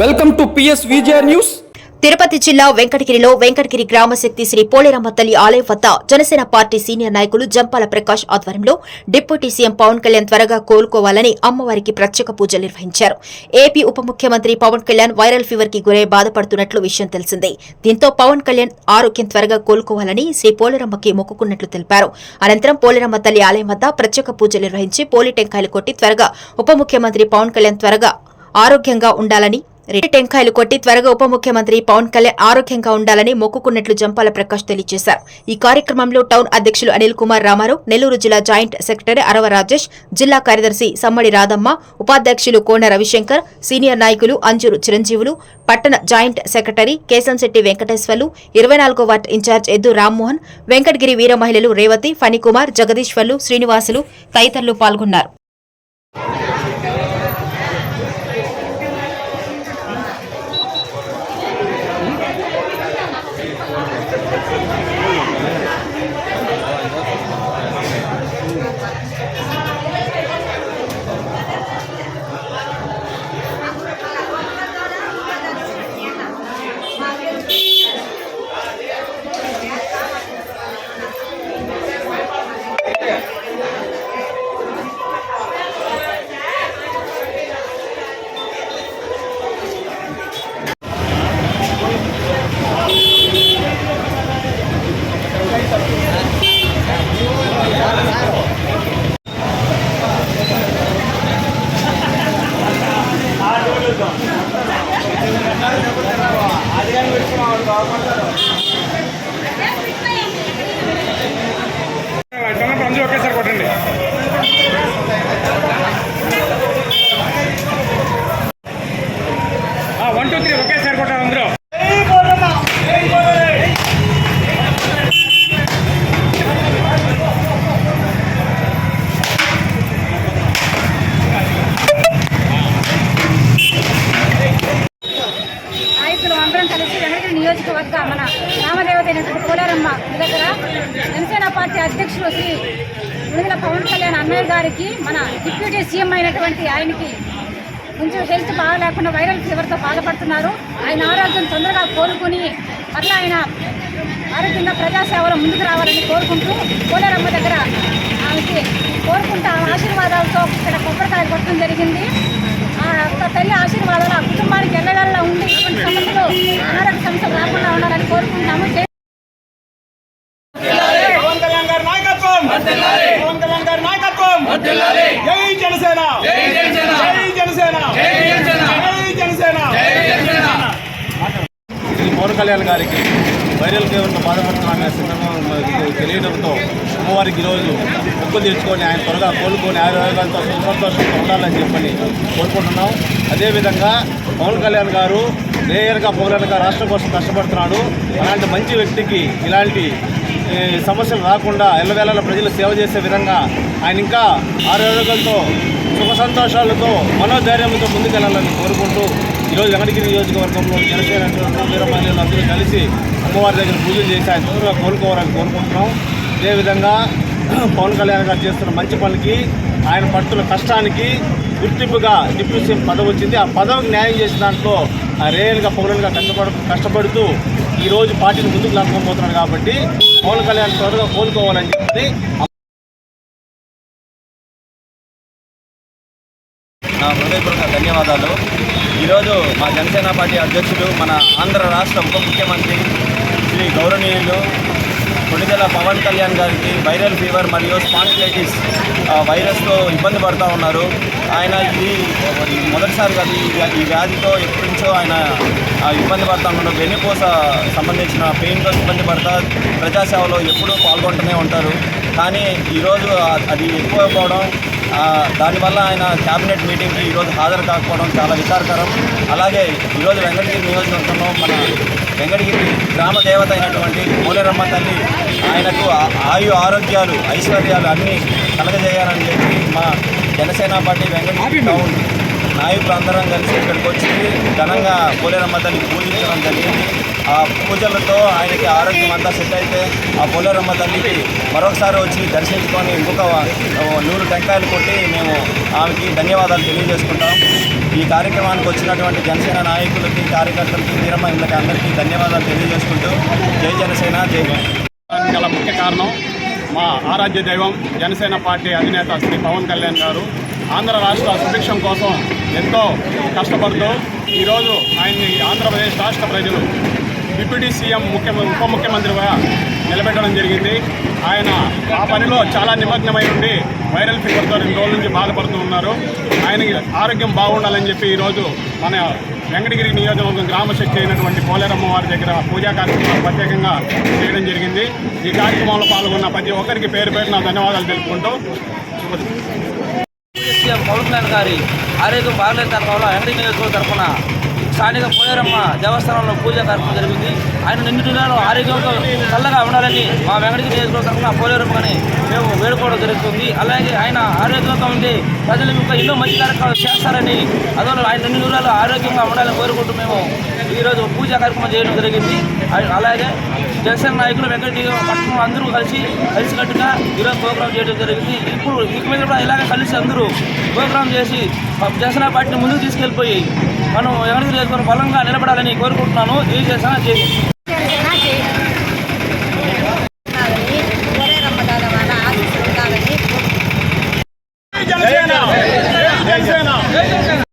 Welcome to PS Vijaya news. Tirupati జిల్లా వెంకటగిరిలో వెంకటగిరి గ్రామశక్తి శ్రీ పోలేరమ్మ తల్లి ఆలయం వద్ద జనసేన పార్టీ సీనియర్ నాయకులు జంపాల ప్రకాష్ ఆధ్వర్యంలో డిప్యూటీ సీఎం పవన్ కళ్యాణ్ త్వరగా కోలుకోవాలని అమ్మవారికి ప్రత్యేక పూజలు నిర్వహించారు. ఏపీ ఉప ముఖ్యమంత్రి పవన్ కళ్యాణ్ వైరల్ ఫీవర్కి గురై బాధపడుతున్నట్లు విషయం తెలిసిందే. దీంతో పవన్ కళ్యాణ్ ఆరోగ్యం త్వరగా కోలుకోవాలని శ్రీ పోలేరమ్మకి మొక్కుకున్నట్లు తెలిపారు. అనంతరం పోలేరమ్మ తల్లి ఆలయం వద్ద ప్రత్యేక పూజలు నిర్వహించి పోలి టెంకాయలు కొట్టి త్వరగా ఉప ముఖ్యమంత్రి పవన్ కళ్యాణ్ త్వరగా ఆరోగ్యంగా ఉండాలని రెడ్డి టెంకాయలు కొట్టి త్వరగా ఉప ముఖ్యమంత్రి పవన్ కళ్యాణ్ ఆరోగ్యంగా ఉండాలని మొక్కుకున్నట్లు జంపాల ప్రకాష్ తెలియజేశారు. ఈ కార్యక్రమంలో టౌన్ అధ్యక్షులు అనిల్ కుమార్ రామారావు నెల్లూరు జిల్లా జాయింట్ సెక్రటరీ అరవ రాజేష్ జిల్లా కార్యదర్శి సమ్మడి రాధమ్మ ఉపాధ్యక్షులు కోన రవిశంకర్ సీనియర్ నాయకులు అంజూరు చిరంజీవులు పట్టణ జాయింట్ సెక్రటరీ కేశంశెట్టి వెంకటేశ్వర్లు ఇరవై నాలుగో వార్డ్ ఇన్ఛార్జ్ ఎద్దు రామ్మోహన్ వెంకటగిరి వీర మహిళలు రేవతి ఫణికుమార్ జగదీశ్వర్లు శ్రీనివాసులు తదితరులు పాల్గొన్నారు. Yeah. అందరూ ఒకేసారి కొట్టండి. వన్ టూ త్రీ ఒకేసారి కొట్టాలి అందరూ జనసేన పార్టీ అధ్యక్షులు శ్రీ విడుదల పవన్ కళ్యాణ్ అన్నయ్య గారికి మన డిప్యూటీ సీఎం అయినటువంటి ఆయనకి కొంచెం హెల్త్ బాగాలేకుండా వైరల్ ఫీవర్తో బాధపడుతున్నారు. ఆయన ఆరోగ్యం తొందరగా కోలుకుని మరలా ఆయన ఆరోగ్యంగా ప్రజాసేవలో ముందుకు రావాలని కోరుకుంటూ పోలేరమ్మ దగ్గర ఆమెకి కోరుకుంటూ ఆమె ఆశీర్వాదాలతో ఇక్కడ కొబ్బరికాయలు కొట్టడం జరిగింది. ఆ యొక్క తల్లి ఆశీర్వాదాలు ఆ కుటుంబానికి ఎల్లగల్లా ఉండి ఇటువంటి సమస్యలు అనారోగ్య సమస్యలు రాకుండా ఉండాలని కోరుకుంటున్నాము జై పవన్ కళ్యాణ్ గారి నాయకత్వం పవన్ కళ్యాణ్ గారి నాయకత్వం జై జనసేన. జై జనసేన. జై జనసేన. జై జనసేన. శ్రీ పవన్ కళ్యాణ్ గారికి వైరల్ ఫీవర్తో బాధపడుతున్న సందర్భం మనకు తెలియడంతో అమ్మవారికి ఈరోజు మొక్కులు తెచ్చుకొని ఆయన త్వరగా కోలుకొని ఆరోగ్యాలతో సంతోషంతో ఉండాలని చెప్పని కోరుకుంటున్నాం. అదేవిధంగా పవన్ కళ్యాణ్ గారు మేయర్గా పౌరులుగా రాష్ట్రం కోసం కష్టపడుతున్నాడు. అలాంటి మంచి వ్యక్తికి ఇలాంటి సమస్యలు రాకుండా ఎల్లవేళలా ప్రజలు సేవ చేసే విధంగా ఆయన ఇంకా ఆరోగ్యంతో సుఖ సంతోషాలతో మనోధైర్యంతో ముందుకెళ్ళాలని కోరుకుంటూ ఈరోజు వెంకటగిరి నియోజకవర్గంలో జనసేన వీర అందరూ కలిసి అమ్మవారి దగ్గర పూజలు చేసి ఆయన త్వరగా కోలుకోవాలని కోరుకుంటున్నాం. అదేవిధంగా పవన్ కళ్యాణ్ గారు చేస్తున్న మంచి పనికి ఆయన పట్టుల కష్టానికి గుర్తింపుగా డిప్యూటీ సీఎం పదవి వచ్చింది. ఆ పదవికి న్యాయం చేసిన దాంట్లో రేయల్గా పౌరులుగా కష్టపడు కష్టపడుతూ ఈరోజు పార్టీని ముందుకు లాక్కోబోతున్నాడు కాబట్టి పవన్ కళ్యాణ్ త్వరగా కోలుకోవాలని చెప్పి నా హృదయపూర్వక ధన్యవాదాలు. ఈరోజు మా జనసేన పార్టీ అధ్యక్షుడు మన ఆంధ్ర రాష్ట్ర ఉప ముఖ్యమంత్రి శ్రీ గౌరవనీయులు కొణిదెల పవన్ కళ్యాణ్ గారికి వైరల్ ఫీవర్ మరియు స్పాండిలైటిస్ వైరస్తో ఇబ్బంది పడుతూ ఉన్నారు. ఆయన ఇది మొదటిసారి కాదు ఈ వ్యాధితో ఎప్పటి నుంచో ఆయన ఇబ్బంది పడుతూ ఉన్నారు. వెన్నుపూస సంబంధించిన పెయిన్తో ఇబ్బంది పడతా ప్రజాసేవలో ఎప్పుడూ పాల్గొంటూనే ఉంటారు. కానీ ఈరోజు అది ఎక్కువ పోవడం దానివల్ల ఆయన క్యాబినెట్ మీటింగ్కి ఈరోజు హాజరు కాకపోవడం చాలా విచారకరం. అలాగే ఈరోజు వెంకటగిరి నియోజకవర్గంలో మన వెంకటగిరి గ్రామ దేవత అయినటువంటి మూలరమ్మ తల్లి ఆయనకు ఆయు ఆరోగ్యాలు ఐశ్వర్యాలు అన్నీ కలగజేయాలని చెప్పి మా జనసేన పార్టీ వెంకటగిరి టౌన్ నాయకులు అందరం కలిసి ఇక్కడికి వచ్చి ఘనంగా పోలేరమ్మ తల్లికి పూజించడం జరిగింది. ఆ పూజలతో ఆయనకి ఆరోగ్యం అంతా సెట్ అయితే ఆ పోలేరమ్మ తల్లికి మరొకసారి వచ్చి దర్శించుకొని ఇంకొక నూరు టెంకాయలు కొట్టి మేము ఆమెకి ధన్యవాదాలు తెలియజేసుకుంటాం. ఈ కార్యక్రమానికి వచ్చినటువంటి జనసేన నాయకులకి కార్యకర్తలకి వీరమహిళలకి అందరికీ ధన్యవాదాలు తెలియజేసుకుంటూ జై జనసేన జై గల ముఖ్య కారణం మా ఆరాధ్య దైవం జనసేన పార్టీ అధినేత శ్రీ పవన్ కళ్యాణ్ గారు. ఆంధ్ర రాష్ట్ర సుభిక్షం కోసం ఎంతో కష్టపడుతూ ఈరోజు ఆయన్ని ఆంధ్రప్రదేశ్ రాష్ట్ర ప్రజలు డిప్యూటీ సీఎం ముఖ్య ఉప ముఖ్యమంత్రిగా నిలబెట్టడం జరిగింది. ఆయన ఆ పనిలో చాలా నిమగ్నమై ఉండి వైరల్ ఫీవర్తో రెండు రోజుల నుంచి బాధపడుతూ ఉన్నారు. ఆయనకి ఆరోగ్యం బాగుండాలని చెప్పి ఈరోజు మన వెంకటగిరి నియోజకవర్గం గ్రామ శక్తి అయినటువంటి పోలేరమ్మ వారి దగ్గర పూజా కార్యక్రమాలు ప్రత్యేకంగా చేయడం జరిగింది. ఈ కార్యక్రమంలో పాల్గొన్న ప్రతి ఒక్కరికి పేరు పేరు నా ధన్యవాదాలు తెలుపుకుంటూ సీఎం పవన్ కళ్యాణ్ గారి ఆరోగ్యం బాగలేదు తరఫున వెంకటగిరి నియోజకవర్గం తరఫున స్థానిక పోయారమ్మ దేవస్థానంలో పూజ కార్యక్రమం జరిగింది. ఆయన నిండు ఆరోగ్యంతో చల్లగా ఉండాలని మా వెంకటగిరి నియోజకవర్గం తరఫున పోలేరమ్మని మేము వేడుకోవడం జరుగుతుంది. అలాగే ఆయన ఆరోగ్యంతో ఉండి ప్రజలకు ఇంకా ఎన్నో మంచి కార్యక్రమాలు చేస్తారని అందువల్ల ఆయన నిన్ను దూరాలు ఆరోగ్యంగా ఉండాలని కోరుకుంటూ మేము ఈరోజు పూజా కార్యక్రమం చేయడం జరిగింది. అలాగే జనసేన నాయకులు వెంకటి పట్టణం అందరూ కలిసి కలిసికట్టుగా ఈరోజు ప్రోగ్రాం చేయడం జరిగింది. ఇప్పుడు ఇక మీద కూడా ఇలాగే కలిసి అందరూ ప్రోగ్రాం చేసి జనసేన పార్టీని ముందుకు తీసుకెళ్ళిపోయి మనం ఎవరికి నియోజకవర్గం బలంగా నిలబడాలని కోరుకుంటున్నాను. జై జనసేన జై జనసేన జనసేన.